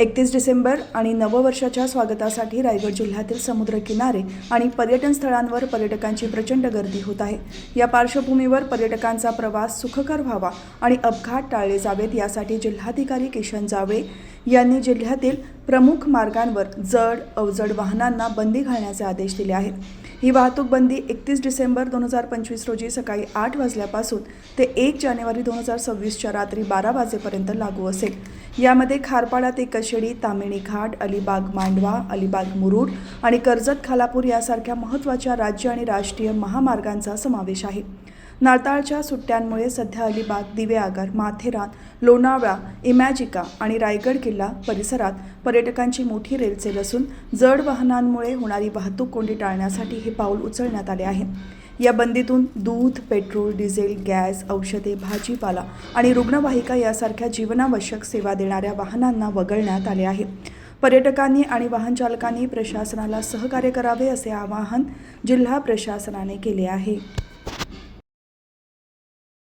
एकतीस डिसेंबर आणि नववर्षाच्या स्वागतासाठी रायगड जिल्ह्यातील समुद्रकिनारे आणि पर्यटन स्थळांवर पर्यटकांची प्रचंड गर्दी होत आहे. या पार्श्वभूमीवर पर्यटकांचा प्रवास सुखकर व्हावा आणि अपघात टाळले जावेत यासाठी जिल्हाधिकारी किशन जावळे यांनी जिल्ह्यातील प्रमुख मार्गांवर जड अवजड वाहनांना बंदी घालण्याचे आदेश दिले आहेत. ही वाहतूक बंदी एकतीस डिसेंबर दोन हजार पंचवीस रोजी सकाळी आठ वाजल्यापासून ते एक जानेवारी दोन हजार सव्वीसच्या रात्री बारा वाजेपर्यंत लागू असेल. यामध्ये खारपाडा ते कशेडी तामिणी घाट अलिबाग मांडवा अलिबाग मुरुड आणि कर्जत खालापूर यासारख्या महत्त्वाच्या राज्य आणि राष्ट्रीय महामार्गांचा समावेश आहे. नाताळच्या सुट्ट्यांमुळे सध्या अलिबाग दिवेआगर माथेरान लोणावळा इमॅजिका आणि रायगड किल्ला परिसरात पर्यटकांची मोठी रेलचेल असून जड वाहनांमुळे होणारी वाहतूक कोंडी टाळण्यासाठी हे पाऊल उचलण्यात आले आहे. या बंदीतून दूध पेट्रोल डिझेल गॅस औषधे भाजीपाला आणि रुग्णवाहिका यासारख्या जीवनावश्यक सेवा देणाऱ्या वाहनांना वगळण्यात आले आहे. पर्यटकांनी आणि वाहनचालकांनी प्रशासनाला सहकार्य करावे असे आवाहन जिल्हा प्रशासनाने केले आहे.